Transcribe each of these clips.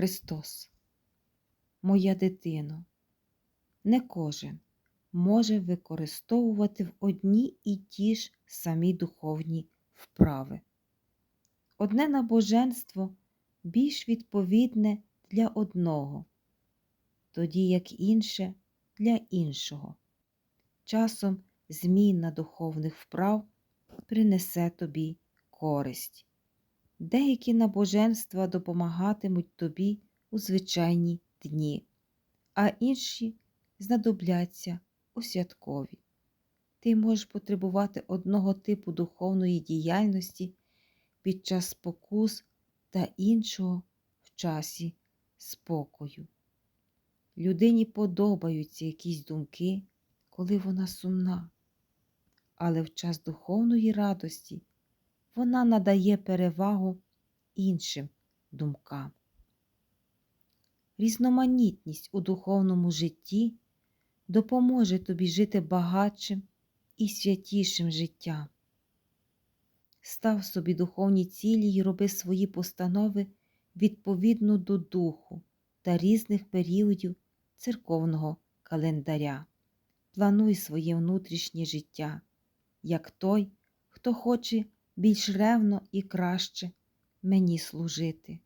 Христос. Моя дитино, не кожен може використовувати в одні і ті ж самі духовні вправи. Одне набоженство більш відповідне для одного, тоді як інше для іншого. Часом зміна духовних вправ принесе тобі користь. Деякі набоженства допомагатимуть тобі у звичайні дні, а інші знадобляться у святкові. Ти можеш потребувати одного типу духовної діяльності під час спокус та іншого в часі спокою. Людині подобаються якісь думки, коли вона сумна, але в час духовної радості вона надає перевагу іншим думкам. Різноманітність у духовному житті допоможе тобі жити багатшим і святішим життям. Став собі духовні цілі і роби свої постанови відповідно до духу та різних періодів церковного календаря. Плануй своє внутрішнє життя, як той, хто хоче більш ревно і краще мені служити.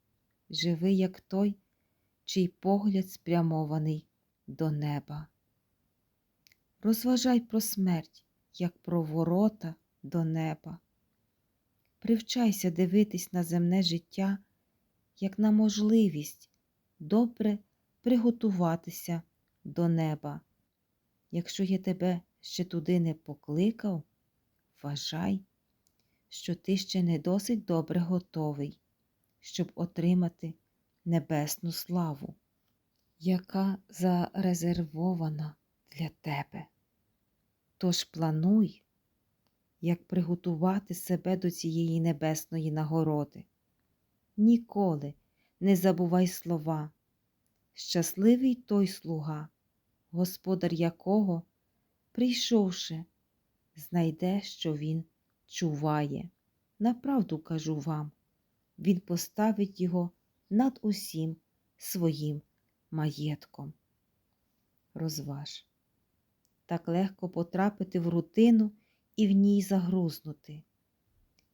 Живи, як той, чий погляд спрямований до неба. Розважай про смерть, як про ворота до неба. Привчайся дивитись на земне життя, як на можливість добре приготуватися до неба. Якщо я тебе ще туди не покликав, вважай, що ти ще не досить добре готовий, щоб отримати небесну славу, яка зарезервована для тебе. Тож плануй, як приготувати себе до цієї небесної нагороди. Ніколи не забувай слова. Щасливий той слуга, господар якого, прийшовши, знайде, що він чуває. Направду кажу вам, він поставить його над усім своїм маєтком. Розваж. Так легко потрапити в рутину і в ній загрузнути.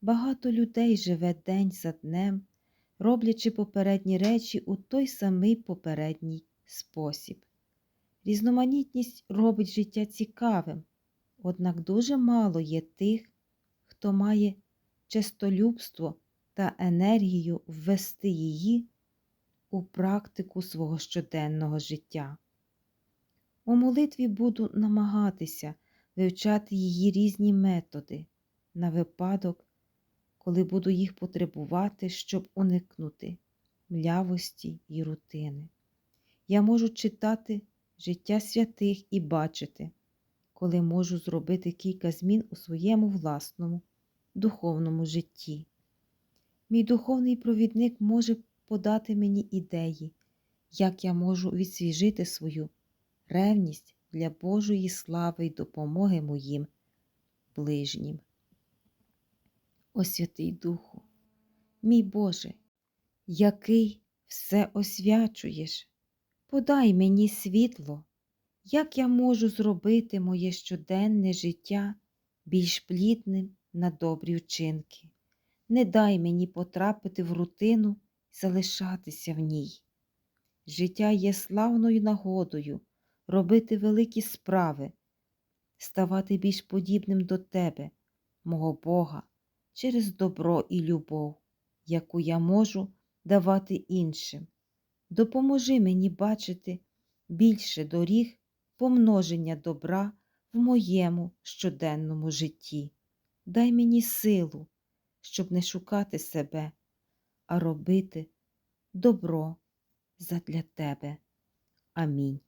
Багато людей живе день за днем, роблячи попередні речі у той самий попередній спосіб. Різноманітність робить життя цікавим, однак дуже мало є тих, хто має честолюбство та енергію ввести її у практику свого щоденного життя. У молитві буду намагатися вивчати її різні методи на випадок, коли буду їх потребувати, щоб уникнути млявості і рутини. Я можу читати життя святих і бачити, коли можу зробити кілька змін у своєму власному духовному житті. Мій духовний провідник може подати мені ідеї, як я можу відсвіжити свою ревність для Божої слави й допомоги моїм ближнім. О Святий Духу, мій Боже, який все освячуєш, подай мені світло, як я можу зробити моє щоденне життя більш плідним на добрі вчинки. Не дай мені потрапити в рутину і залишатися в ній. Життя є славною нагодою робити великі справи, ставати більш подібним до Тебе, мого Бога, через добро і любов, яку я можу давати іншим. Допоможи мені бачити більше доріг помноження добра в моєму щоденному житті. Дай мені силу, щоб не шукати себе, а робити добро задля Тебе. Амінь.